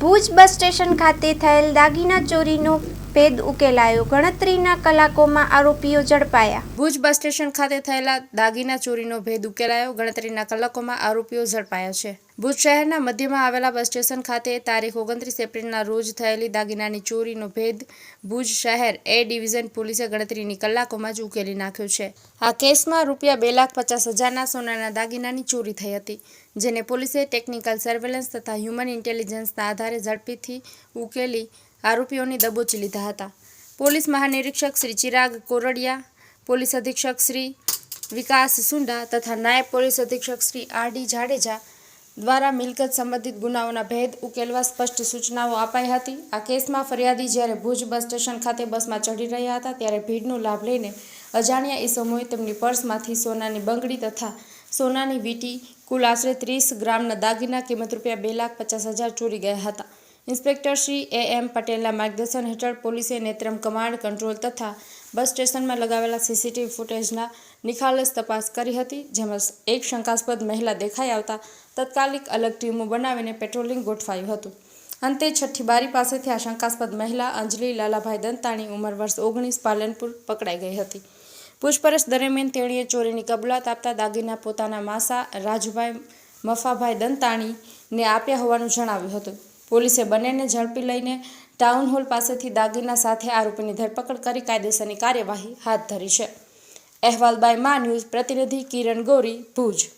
Bhuj bus station ખાતે થયેલ દાગીના ચોરીનો ભેદ ઉકેલાયો. ગણતરીના કલાકોમાં આરોપીઓ ઝડપાયા. ભુજ બસ સ્ટેશન ખાતે થયેલા દાગીના ચોરીનો ભેદ ઉકેલાયો. ગણતરીના કલાકોમાં આરોપીઓ ઝડપાયા છે. ભુજ શહેરના મધ્યમાં આવેલા બસ સ્ટેશન ખાતે તારીખ ઓગણત્રીસ એપ્રિલના રોજ થયેલી દાગીનાની ચોરીનો ભેદ ભુજ શહેર એ ડિવિઝન પોલીસે ગણતરીની કલાકોમાં જ ઉકેલી નાખ્યો છે. આ કેસમાં રૂપિયા બે લાખ પચાસ હજારના સોનાના દાગીનાની ચોરી થઈ હતી, જેને પોલીસે ટેકનિકલ સર્વેલન્સ તથા હ્યુમન ઇન્ટેલિજન્સના આધારે ઝડપીથી ઉકેલી આરોપીઓની દબોચી લીધા હતા. પોલીસ મહાનિરીક્ષક શ્રી ચિરાગ કોરડિયા, પોલીસ અધિક્ષક શ્રી વિકાસ સુંડા તથા નાયબ પોલીસ અધિક્ષક શ્રી આર ડી જાડેજા દ્વારા મિલકત સંબંધિત ગુનાઓના ભેદ ઉકેલવા સ્પષ્ટ સૂચનાઓ અપાઈ હતી. આ કેસમાં ફરિયાદી જ્યારે ભુજ બસ સ્ટેશન ખાતે બસમાં ચઢી રહ્યા હતા, ત્યારે ભીડનો લાભ લઈને અજાણ્યા ઈસમોએ તેમની પર્સમાંથી સોનાની બંગડી તથા સોનાની વીંટી, કુલ આશરે ત્રીસ ગ્રામના દાગીના, કિંમત રૂપિયા બે લાખ પચાસ હજાર ચોરી ગયા હતા. ઇન્સ્પેક્ટર શ્રી એ એમ પટેલના માર્ગદર્શન હેઠળ પોલીસે નેત્રમ કમાન્ડ કંટ્રોલ તથા બસ સ્ટેશનમાં લગાવેલા સીસીટીવી ફૂટેજના નિખાલસ તપાસ કરી હતી, જેમાં એક શંકાસ્પદ મહિલા દેખાઈ આવતા તત્કાલિક અલગ ટીમો બનાવીને પેટ્રોલિંગ ગોઠવાયું હતું. અંતે છઠ્ઠી બારી પાસેથી આ શંકાસ્પદ મહિલા અંજલિ લાલાભાઈ દંતાણી ઉંમર વર્ષ ઓગણીસ પાલનપુર પકડાઈ ગઈ હતી. પૂછપરછ દરમિયાન તેણીએ ચોરીની કબૂલાત આપતા દાગીના પોતાના માસા રાજુભાઈ મફાભાઈ દંતાણીને આપ્યા હોવાનું જણાવ્યું હતું. પોલીસે બંનેને ઝડપી લઈને ટાઉન હોલ પાસેથી દાગીના સાથે આરોપીની ધરપકડ કરી કાયદેસરની કાર્યવાહી હાથ ધરી છે. અહેવાલ બાય મા ન્યૂઝ પ્રતિનિધિ કિરણ ગોરી, ભુજ.